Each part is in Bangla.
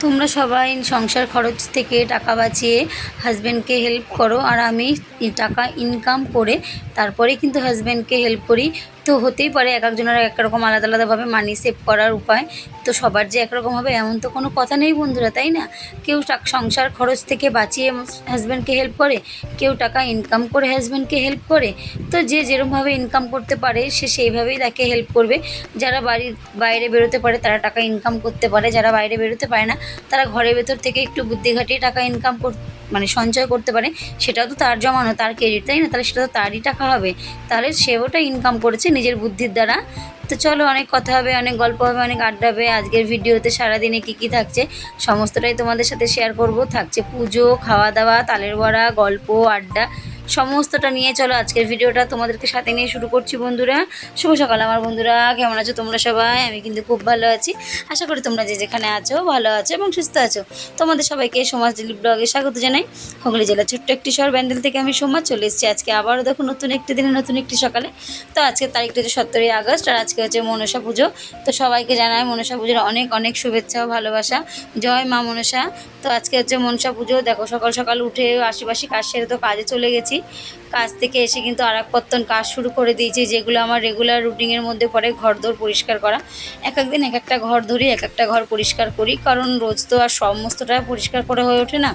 তোমরা সবাই সংসার খরচ থেকে টাকা বাঁচিয়ে হাজব্যান্ডকে হেল্প করো আর আমি টাকা ইনকাম করে তারপরে কিন্তু হাজব্যান্ডকে হেল্প করি। তো হতেই পারে এক একজনের এক রকম আলাদা আলাদাভাবে মানি সেভ করার উপায়। তো সবার যে একরকম হবে এমন তো কোনো কথা নেই বন্ধুরা, তাই না? কেউ সংসার খরচ থেকে বাঁচিয়ে হাজব্যান্ডকে হেল্প করে, কেউ টাকা ইনকাম করে হাজব্যান্ডকে হেল্প করে। তো যে যেরকমভাবে ইনকাম করতে পারে, সে সেইভাবেই তাকে হেল্প করবে। যারা বাড়ির বাইরে বেরোতে পারে, তারা টাকা ইনকাম করতে পারে। যারা বাইরে বেরোতে পারে না, তারা ঘরের ভেতর থেকে একটু বুদ্ধি ঘাটিয়ে টাকা ইনকাম কর মানে সঞ্চয় করতে পারে, সেটাও তো তার জমানো, তার ক্রেডিট তাই না? তাহলে সেটা তো তারই টাকা হবে। তাহলে সে ওটা ইনকাম করেছে নিজের বুদ্ধির দ্বারা। তো চলো, অনেক কথা হবে, অনেক গল্প হবে, অনেক আড্ডা হবে। আজকের ভিডিওতে সারাদিনে কী কী থাকছে সমস্তটাই তোমাদের সাথে শেয়ার করব। থাকছে পুজো খাওয়া দাওয়া তালের বড়া, গল্প, আড্ডা। সমস্তটা নিয়ে চলো আজকের ভিডিওটা তোমাদেরকে সাথে নিয়ে শুরু করছি বন্ধুরা। শুভ সকাল আমার বন্ধুরা, কেমন আছো তোমরা সবাই? আমি কিন্তু খুব ভালো আছি। আশা করি তোমরা যে যেখানে আছো ভালো আছো এবং সুস্থ আছো। তোমাদের সবাইকে সমাজ দিলীপ ব্লগে স্বাগত জানাই। হুগলি জেলার ছোট্ট একটি শহর ব্যান্ডেল থেকে আমি সোমবার চলে এসেছি। আজকে আবারও দেখো নতুন একটি দিনে নতুন একটি সকালে। তো আজকে তারিখটা হচ্ছে সতেরোই আগস্ট আর আজকে হচ্ছে মনসা পুজো। তো সবাইকে জানাই মনসা পুজোর অনেক অনেক শুভেচ্ছা ও ভালোবাসা। জয় মা মনসা। তো আজকে হচ্ছে মনসা পুজো। দেখো সকাল সকাল উঠে আশেপাশে কাজ সেরে তো কাজে চলে গেছি। কাজ থেকে এসে কিন্তু আর এক পত্তন কাজ শুরু করে দিয়েছি, যেগুলো আমার রেগুলার রুটিনের মধ্যে পড়ে ঘর দোর পরিষ্কার করা। এক একদিন এক একটা ঘর ধরি, এক একটা ঘর পরিষ্কার করি, কারণ রোজ তো আর সমস্তটা পরিষ্কার করে হয়ে ওঠে না।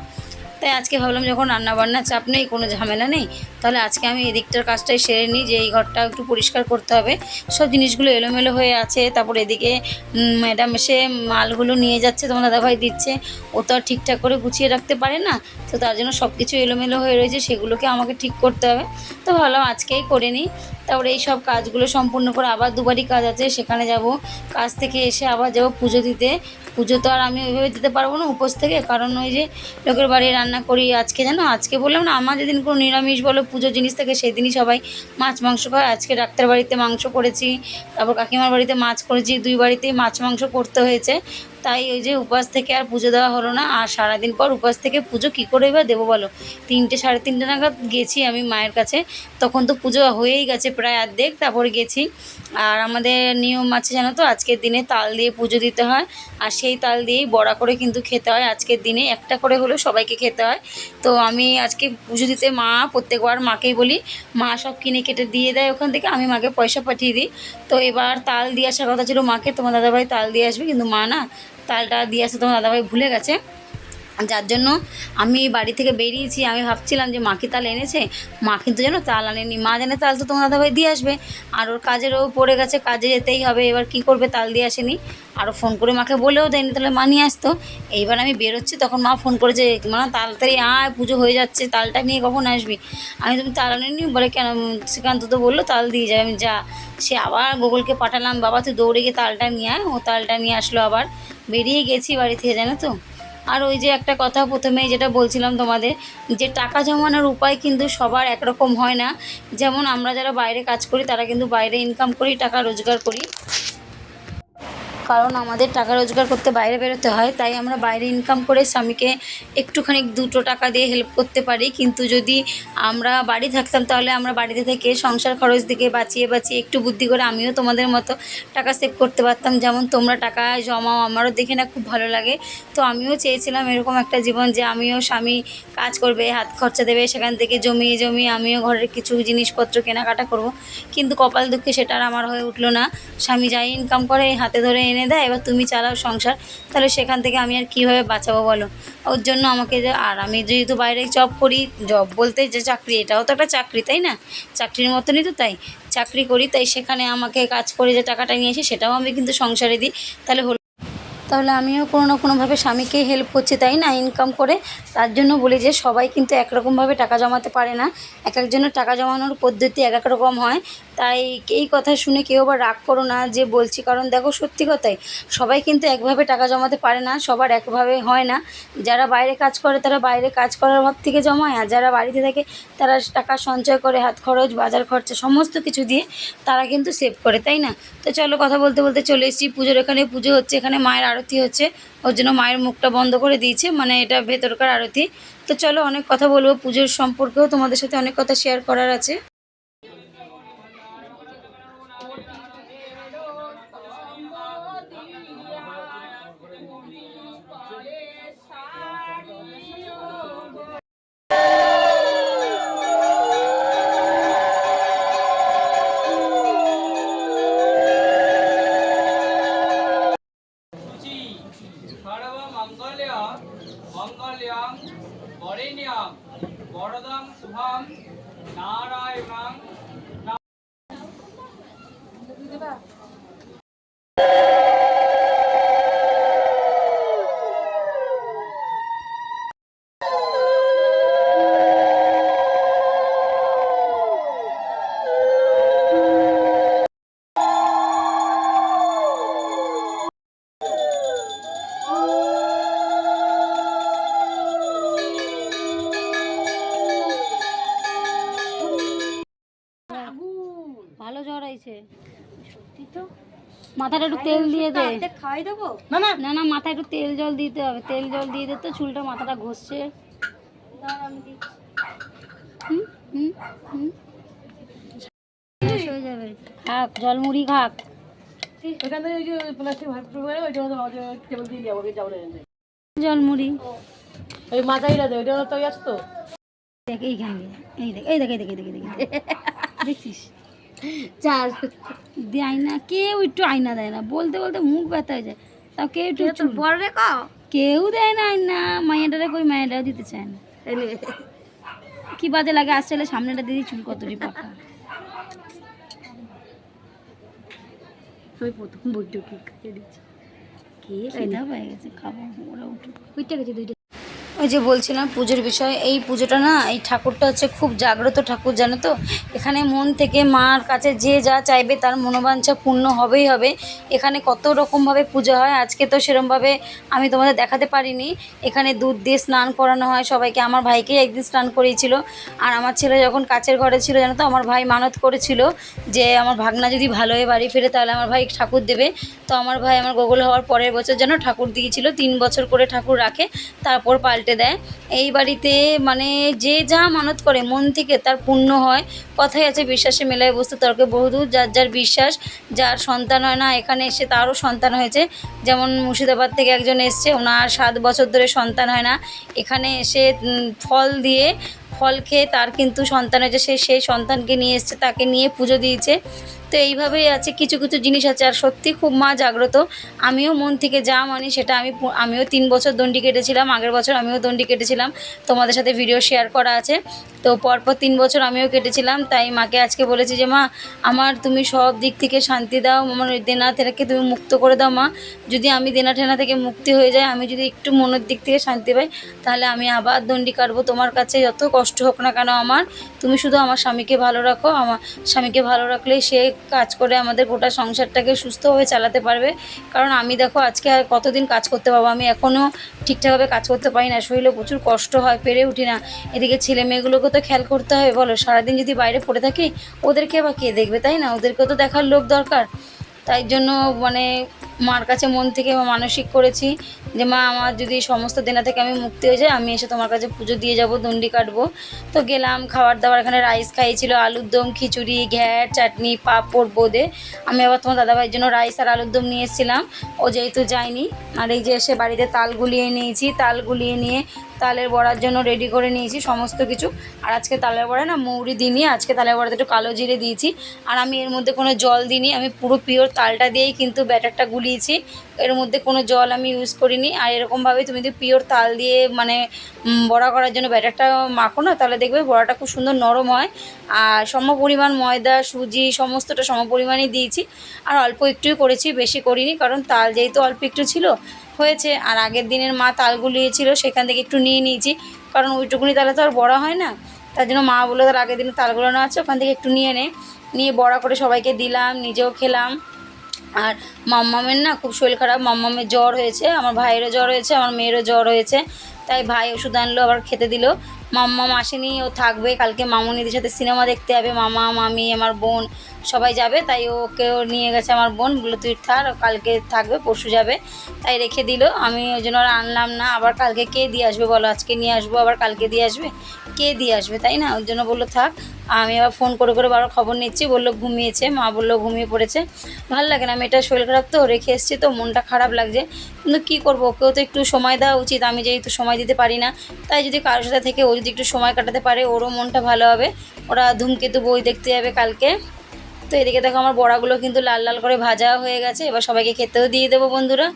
তাই আজকে ভাবলাম যখন রান্নাবান্নার চাপ নেই, কোনো ঝামেলা নেই, তাহলে আজকে আমি এদিকটার কাজটাই সেরে নিই যে এই ঘরটা একটু পরিষ্কার করতে হবে। সব জিনিসগুলো এলোমেলো হয়ে আছে, তারপর এদিকে ম্যাডাম এসে মালগুলো নিয়ে যাচ্ছে, তোমার দাদাভাই দিচ্ছে। ও তো আর ঠিকঠাক করে গুছিয়ে রাখতে পারে না, তো তার জন্য সব কিছু এলোমেলো হয়ে রয়েছে, সেগুলোকে আমাকে ঠিক করতে হবে। তো ভাবলাম আজকেই করে নিই। তারপরে এই সব কাজগুলো সম্পূর্ণ করে আবার দুবারই কাজ আছে, সেখানে যাব। কাজ থেকে এসে আবার যাব পুজো দিতে। পুজো তো আর আমি ওইভাবে দিতে পারব না উপোস থেকে, কারণ ওই যে লোকের বাড়ি রান্না করি আজকে জানো? আজকে বললাম না, আমার যেদিন কোনো নিরামিষ বলো, পুজো জিনিস থাকে সেদিনই সবাই মাছ মাংস খায়। আজকে ডাক্তার বাড়িতে মাংস করেছি, তারপর কাকিমার বাড়িতে মাছ করেছি, দুই বাড়িতেই মাছ মাংস করতে হয়েছে। তাই ওই যে উপাস থেকে আর পুজো দেওয়া হলো না, আর সারাদিন পর উপাস থেকে পুজো কী করে এবার দেবো বলো? তিনটে, সাড়ে তিনটে নাগাদ গেছি আমি মায়ের কাছে, তখন তো পুজো হয়েই গেছে প্রায় অর্ধেক, তারপরে গেছি। আর আমাদের নিয়ম আছে জানো তো, আজকের দিনে তাল দিয়ে পুজো দিতে হয়, আর সেই তাল দিয়েই বড়া করে কিন্তু খেতে হয়। আজকের দিনে একটা করে হলেও সবাইকে খেতে হয়। তো আমি আজকে পুজো দিতে মা, প্রত্যেকবার মাকেই বলি, মা সব কিনে কেটে দিয়ে দেয় ওখান থেকে, আমি মাকে পয়সা পাঠিয়ে দিই। তো এবার তাল দিয়ে আসার কথা ছিল মাকে, তোমার দাদাভাই তাল দিয়ে আসবে, কিন্তু মা না তালটা দিয়ে আসতে তোমার দাদাভাই ভুলে গেছে। যার জন্য আমি বাড়ি থেকে বেরিয়েছি, আমি ভাবছিলাম যে মা কি তাল এনেছে। মা কিন্তু যেন তাল আনেনি। মা জানে তাল তো তোমার দাদাভাই দিয়ে আসবে। আর ওর কাজেরও পড়ে গেছে, কাজে যেতেই হবে। এবার কি করবে, তাল দিয়ে আসেনি। আরও ফোন করে মাকে বলেও দেয়নি, তাহলে মা নিয়ে আসতো। এইবার আমি বেরোচ্ছি, তখন মা ফোন করেছে মানে তাড়াতাড়ি আয়, পুজো হয়ে যাচ্ছে, তালটা নিয়ে কখন আসবি? আমি তুমি তাল আনিনি? বলে, কেন? শ্রীকান্ত তো বলল, তাল দিয়ে যায় আমি যা। সে আবার গুগলকে পাঠালাম, বাবা, তুই দৌড়ে গিয়ে তালটা নিয়ে আয়। ও তালটা নিয়ে আসলো আবার। বেরিয়ে গেছি বাড়ি থেকে জানো তো? আর ওই যে একটা কথা প্রথমেই যেটা বলছিলাম তোমাদের, যে টাকা জমানোর উপায় কিন্তু সবার একরকম হয় না। যেমন আমরা যারা বাইরে কাজ করি, তারা কিন্তু বাইরে ইনকাম করি টাকা রোজগার করি। কারণ আমাদের টাকা রোজগার করতে বাইরে বেরোতে হয়, তাই আমরা বাইরে ইনকাম করে স্বামীকে একটুখানি দুটো টাকা দিয়ে হেল্প করতে পারি। কিন্তু যদি আমরা বাড়ি থাকতাম, তাহলে আমরা বাড়িতে থেকে সংসার খরচ দিকে বাঁচিয়ে বাঁচিয়ে একটু বুদ্ধি করে আমিও তোমাদের মতো টাকা সেভ করতে পারতাম। যেমন তোমরা টাকা জমাও, আমারও দেখে না খুব ভালো লাগে। তো আমিও চেয়েছিলাম এরকম একটা জীবন যে আমিও স্বামী কাজ করবে, হাত খরচা দেবে, সেখান থেকে জমিয়ে জমিয়ে আমিও ঘরের কিছু জিনিসপত্র কেনাকাটা করব। কিন্তু কপাল দুঃখে সেটা আর আমার হয়ে উঠল না। স্বামী যাই ইনকাম করে, হাতে ধরে এনে দেয়, এবার তুমি চালাও সংসার, তাহলে সেখান থেকে আমি আর কীভাবে বাঁচাবো বলো? ওর জন্য আমাকে যে, আর আমি যেহেতু বাইরে জব করি জব বলতে যে চাকরি, এটাও তো একটা চাকরি, তাই না? চাকরির মতনই তো তাই। চাকরি করি, তাই সেখানে আমাকে কাজ করে যে টাকাটা নিয়ে এসে সেটাও আমি কিন্তু সংসারে দিই। তাহলে হলো তাহলে আমিও কোনো না কোনোভাবে স্বামীকে হেল্প করছি, তাই না? ইনকাম করে। তার জন্য বলি যে, সবাই কিন্তু একরকমভাবে টাকা জমাতে পারে না। এক একজনের টাকা জমানোর পদ্ধতি এক এক রকম হয়। তাই এই কথা শুনে কেউ বা রাগ করো না যে, বলছি কারণ দেখো সত্যি কথাই, সবাই কিন্তু একভাবে টাকা জমাতে পারে না, সবার একভাবে হয় না। যারা বাইরে কাজ করে, তারা বাইরে কাজ করার ভাব থেকে জমায়। আর যারা বাড়িতে থাকে, তারা টাকা সঞ্চয় করে, হাত খরচ, বাজার খরচা, সমস্ত কিছু দিয়ে তারা কিন্তু সেভ করে, তাই না? তো চলো কথা বলতে বলতে চলে এসেছি। পুজোর এখানে পুজো হচ্ছে, এখানে মায়ের আরতি হচ্ছে। ওর জন্য মায়ের মুখটা বন্ধ করে দিয়েছে মানে এটা ভেতরকার আরতি। তো চলো অনেক কথা বলব, পুজোর সম্পর্কেও তোমাদের সাথে অনেক কথা শেয়ার করার আছে। হরেণ্যাম বরদম শুভাম নারায়ণাম মাথাটা একটু তেল দিয়ে দে। খাই দেবো? না না। না না মাথায় একটু তেল জল দিতে হবে। তেল জল দিয়ে দে তো চুলটা মাথাটা ঘষছে। হুম হুম হুম। হয়ে যাবে। খাক জলমুড়ি খাক। এখান থেকে ওই যে প্লাস্টিক ভাত করে ওইটা হচ্ছে দিয়ে যাব যাব জলমুড়ি ওই মাথায় দে ওইটা তো ইয়াস তো। দেখ এইখানে এই দেখ এই দেখ এই দেখ এই দেখ এই দেখ। দেখছিস? চার দিয়ে আয়না কেউ একটু আয়না দেয় না। বলতে বলতে মুখ ব্যথা হয়ে যায়। তাও কেউ একটু বড় রে কা কেউ দেয় না আয়না। মাইয়াটারে কই মাইয়াটাও দিতে চায় না। কি বাজে লাগে আসলে সামনেটা দিদি চুল কতটি পাকা। আমি প্রথম বইটুকি খেয়ে দিচ্ছি। কে খিদা পেয়ে গেছে খাব ওরা উঠুক। ওইটা গেছে দুইটা। ওই যে বলছিলাম পুজোর বিষয়, এই পুজোটা না, এই ঠাকুরটা হচ্ছে খুব জাগ্রত ঠাকুর, জানো তো? এখানে মন থেকে মার কাছে যে যা চাইবে তার মনোবাঞ্ছা পূর্ণ হবেই হবে। এখানে কত রকমভাবে পুজো হয়, আজকে তো সেরমভাবে আমি তোমাদের দেখাতে পারিনি। এখানে দুধ দিয়ে স্নান করানো হয় সবাইকে। আমার ভাইকে একদিন স্নান করিয়েছিল। আর আমার ছেলে যখন কাছের ঘরে ছিল, জানো তো, আমার ভাই মানত করেছিল যে, আমার ভাগনা যদি ভালো হয়ে বাড়ি ফিরে, তাহলে আমার ভাই ঠাকুর দেবে। তো আমার ভাই আমার গোগল হওয়ার পরের বছর যেন ঠাকুর দিয়েছিল, তিন বছর করে ঠাকুর রাখে, তারপর পাল্টে দেয়। এই বাড়িতে মানে যে যা মানত করে, মন থেকে তার পূর্ণ হয়। কথাই আছে, বিশ্বাসে মেলায় বস্তু তর্কে বহুদূর, যার যার বিশ্বাস, যার সন্তান হয় না, এখানে এসে তারও সন্তান হয়েছে। যেমন মুর্শিদাবাদ থেকে একজন এসছে, ওনার সাত বছর ধরে সন্তান হয় না। এখানে এসে ফল দিয়ে ফল খেয়ে তার কিন্তু সন্তান হয়েছে। সে সেই সন্তানকে নিয়ে এসছে, তাকে নিয়ে পুজো দিয়েছে। তো এইভাবেই আছে, কিছু কিছু জিনিস আছে। আর সত্যি খুব মা জাগ্রত। আমিও মন থেকে যা মানি সেটা আমি আমিও তিন বছর দণ্ডি কেটেছিলাম। আগের বছর আমিও দণ্ডি কেটেছিলাম। তোমাদের সাথে ভিডিও শেয়ার করা আছে। তো পরপর তিন বছর আমিও কেটেছিলাম, তাই মাকে আজকে বলেছি যে, মা, আমার তুমি সব দিক থেকে শান্তি দাও, আমার দেনা থেকে তুমি মুক্ত করে দাও, মা। যদি আমি দেনা ঠেনা থেকে মুক্তি হয়ে যায় আমি যদি একটু মনের দিক থেকে শান্তি পাই, তাহলে আমি আবার দণ্ডি কাটবো তোমার কাছে। যত কষ্ট হোক না কেন আমার, তুমি শুধু আমার স্বামীকে ভালো রাখো, আমার স্বামীকে ভালো রাখলে সে কাজ করে, আমাদের গোটা সংসারটাকে সুস্থভাবে চালাতে পারবে। কারণ আমি দেখো, আজকে আর কতদিন কাজ করতে পারব? আমি এখনও ঠিকঠাকভাবে কাজ করতে পারি না, শরীরে প্রচুর কষ্ট হয়, পেরে উঠি না। এদিকে ছেলে মেয়েগুলোকে তো খেয়াল করতে হবে, বলো সারাদিন যদি বাইরে পড়ে থাকি, ওদেরকে আবার কে দেখবে, তাই না? ওদেরকেও তো দেখার লোক দরকার। তাই জন্য মানে মার কাছে মন থেকে মানসিক করেছি। যে, মা, আমার যদি সমস্ত দেনা থেকে আমি মুক্তি হয়ে যাই, আমি এসে তোমার কাছে পুজো দিয়ে যাব, দণ্ডি কাটবো। তো গেলাম, খাবার দাবার এখানে রাইস খাইয়েছিল, আলুর দম, খিচুড়ি, ঘ্যাট, চাটনি, পাঁপড়, বোঁদে। আমি আবার তোমার দাদাভাইয়ের জন্য রাইস আর আলুর দম নিয়ে এসেছিলাম। ও যেহেতু যায়নি, আর এই যে এসে বাড়িতে তাল গুলিয়ে নিয়েছি, তাল গুলিয়ে নিয়ে তালের বড়ার জন্য রেডি করে নিয়েছি, সমস্ত কিছু। আর আজকে তালের বড়া না, মৌরি দিইনি, আজকে তালের বড়াতে একটু কালো জিরে দিয়েছি। আর আমি এর মধ্যে কোনো জল দিইনি, আমি পুরো পিওর তালটা দিয়েই কিন্তু ব্যাটারটা গুলিয়েছি। এর মধ্যে কোনো জল আমি ইউজ করিনি। আর এরকমভাবে তুমি যদি পিওর তাল দিয়ে মানে বড়া করার জন্য ব্যাটারটা মাখো না, তাহলে দেখবে বড়াটা খুব সুন্দর নরম হয়। আর সম পরিমাণ ময়দা, সুজি, সমস্তটা সম পরিমাণই দিয়েছি। আর অল্প একটুই করেছি, বেশি করিনি, কারণ তাল যেহেতু অল্প একটু ছিল হয়েছে আর আগের দিনের মা তাল গুলিয়েছিল সেখান থেকে একটু নিয়ে নিয়েছি। কারণ ওইটুকুনি তাহলে তো আর বড়া হয় না। তার জন্য মা বলে তার আগের দিনে তালগুলো না আছে, ওখান থেকে একটু নিয়ে নে। নিয়ে বড়া করে সবাইকে দিলাম, নিজেও খেলাম। আর মাম্মামের না খুব শরীর খারাপ, মাম্মামের জ্বর হয়েছে, আমার ভাইয়েরও জ্বর হয়েছে, আমার মেয়েরও জ্বর হয়েছে। তাই ভাই ওষুধ আনলো, আবার খেতে দিল। মাম্মাম আসেনি, ও থাকবে, কালকে মামুনিদের সাথে সিনেমা দেখতে যাবে, মামা, মামি, আমার বোন সবাই যাবে, তাই ওকেও নিয়ে গেছে আমার বোন বলল তুই থার কালকে থাকবে, পরশু যাবে, তাই রেখে দিল, আমি ওই জন্য আর আনলাম না, আবার কালকে কে দিয়ে আসবে বলো, আজকে নিয়ে আসব, আবার কালকে দিয়ে আসবে? কে দিয়ে আসবে, তাই না? ওর জন্য বলল, থাক। আমি আবার ফোন করে করে বারো খবর নিচ্ছি, বলল, ঘুমিয়েছে। মা বলল, ঘুমিয়ে পড়েছে। ভালো লাগে না, মেয়েটার শরীর খারাপ তো, রেখে এসেছি তো, মনটা খারাপ লাগছে। কিন্তু কী করব, ওকেও তো একটু সময় দেওয়া উচিত। আমি যেহেতু সময় দিতে পারি না, তাই যদি কারোর সাথে থেকে ও যদি একটু সময় কাটাতে পারে, ওরও মনটা ভালো হবে। ওরা ধূমকেতু বই দেখতে যাবে কালকে। তো এদিকে দেখো, আমার বড়াগুলো কিন্তু লাল লাল করে ভাজা হয়ে গেছে। এবার সবাইকে খেতেও দিয়ে দেবো, বন্ধুরা।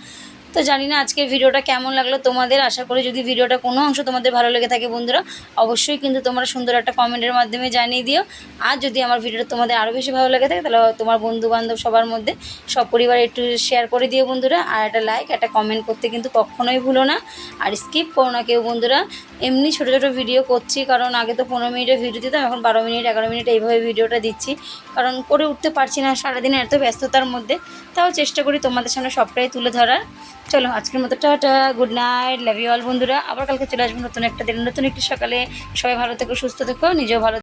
তো জানি না আজকের ভিডিওটা কেমন লাগল তোমাদের। আশা করি যদি ভিডিওটা কোনো অংশ তোমাদের ভালো লেগে থাকে বন্ধুরা, অবশ্যই কিন্তু তোমরা সুন্দর একটা কমেন্টের মাধ্যমে জানিয়ে দিও। আর যদি আমার ভিডিওটা তোমাদের আরও বেশি ভালো লেগে থাকে, তাহলে তোমার বন্ধু বান্ধব সবার মধ্যে সব পরিবার একটু শেয়ার করে দিও বন্ধুরা। আর একটা লাইক একটা কমেন্ট করতে কিন্তু কখনোই ভুলো না। আর স্কিপ করো না কেউ বন্ধুরা। এমনি ছোটো ছোটো ভিডিও করছি, কারণ আগে তো পনেরো মিনিটের ভিডিও দিতাম, এখন বারো মিনিট, এগারো মিনিট এইভাবে ভিডিওটা দিচ্ছি। কারণ করে উঠতে পারছি না, সারাদিন এত ব্যস্ততার মধ্যে। তাও চেষ্টা করি তোমাদের সামনে সবটাই তুলে ধরার। চলো, আজকের মতো tata good night love you all বন্ধুরা। আবার কালকে চলে আসব নতুন একটা দিন, নতুন একটি সকালে। সবাই ভালো থেকো, সুস্থ থেকো, নিজেও ভালো